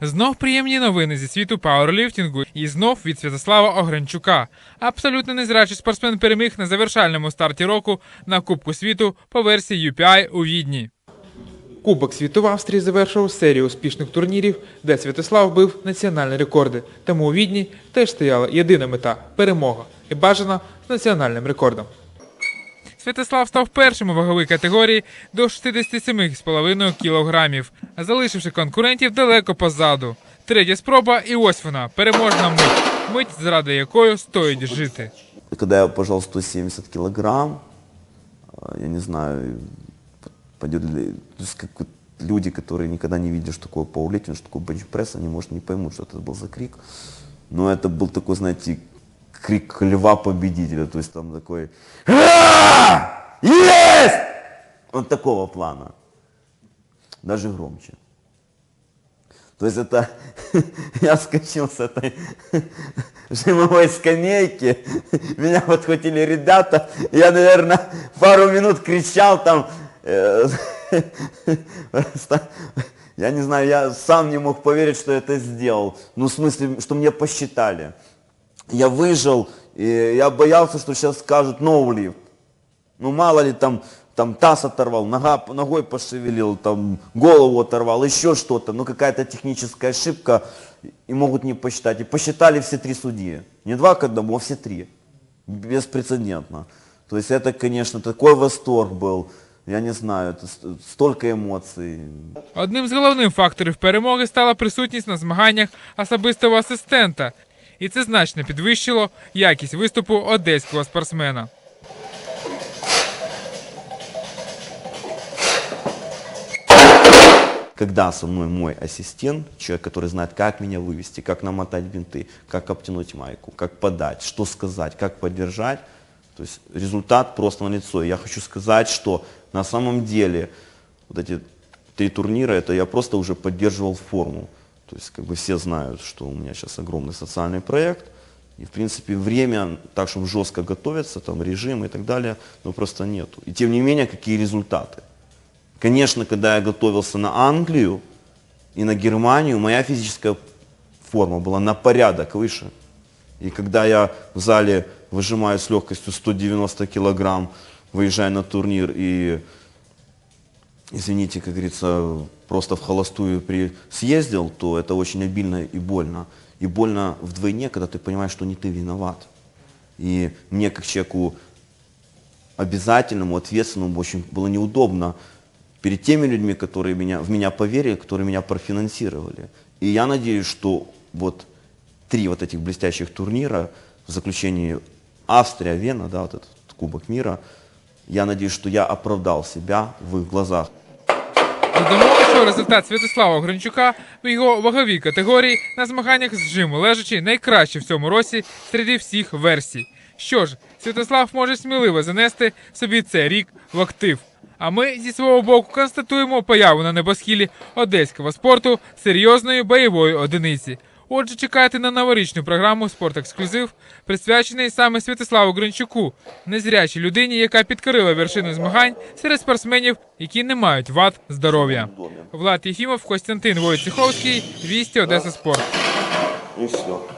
Знов приємні новини зі світу пауерліфтингу і знов від Святослава Огранчука. Абсолютно незрячий спортсмен переміг на завершальному старті року на Кубку світу по версії UPI у Відні. Кубок світу в Австрії завершив серію успішних турнірів, де Святослав бив національні рекорди. Тому у Відні теж стояла єдина мета перемога і бажана з національним рекордом. Святослав став першим у ваговій категорії до 67,5 кілограмів, залишивши конкурентів далеко позаду. Третя спроба, і ось вона переможна мить. Мить, заради якої стоїть жити. Когда я пожал 170 килограмм, а, я не знаю, п- пойдет ли, то есть как вот люди, которые никогда не видели, что такое пауэрлифтинг, что такое бенчпресс, они, может, не поймут, что это был за крик. Но это был такой, знаете, Крик льва-победителя, то есть там такой «А! Есть! Вот такого плана. Даже громче. То есть это я скачал с этой жимовой скамейки, меня подхватили ребята, я, наверное, пару минут кричал там, э, я не знаю, я сам не мог поверить, что это сделал, ну, в смысле, что мне посчитали. Я выжил, и я боялся, что сейчас скажут no lift. Ну мало ли там, там таз оторвал, нога, ногой пошевелил, там голову оторвал, еще что-то, ну какая-то техническая ошибка, и могут не посчитать. И посчитали все три судьи. Не два к одному, а все три. Беспрецедентно. То есть это, конечно, такой восторг был. Я не знаю, это ст- столько эмоций. Одним з головних факторів перемоги стала присутність на змаганнях особистого асистента, і це значно підвищило якість виступу одеського спортсмена. Когда со мной мой ассистент, человек, который знает, как меня вывести, как намотать бинты, как обтянуть майку, как подать, что сказать, как поддержать, то есть результат просто на лицо. Я хочу сказать, что на самом деле вот эти три турнира, это я просто уже поддерживал форму. То есть как бы все знают, что у меня сейчас огромный социальный проект, и в принципе время так, чтобы жестко готовиться, там режим и так далее, ну просто нету. И тем не менее, какие результаты? Конечно, когда я готовился на Англию и на Германию, моя физическая форма была на порядок выше. И когда я в зале выжимаю с легкостью 190 килограмм, выезжая на турнир и, извините, как говорится, просто в холостую при... съездил, то это очень обильно и больно. И больно вдвойне, когда ты понимаешь, что не ты виноват. И мне, как человеку обязательному, ответственному, очень было неудобно перед теми людьми, которые меня, в меня поверили, которые меня профинансировали. И я надеюсь, что вот три вот этих блестящих турнира, в заключении Австрия, Вена, да, вот этот Кубок мира, я надеюсь, что я оправдал себя в их глазах. Додамо, що результат Святослава Гринчука в його ваговій категорії на змаганнях з жиму лежачи найкраще в цьому році серед всіх версій. Що ж, Святослав може сміливо занести собі цей рік в актив. А ми зі свого боку констатуємо появу на небосхилі одеського спорту серйозної бойової одиниці. Отже, чекайте на новорічну програму Спорт Ексклюзив, присвячений саме Святославу Гринчуку, незрячій людині, яка підкорила вершину змагань серед спортсменів, які не мають вад здоров'я. Влад Єфімов, Костянтин Войцеховський, Вісті Одеса Спорт. І все.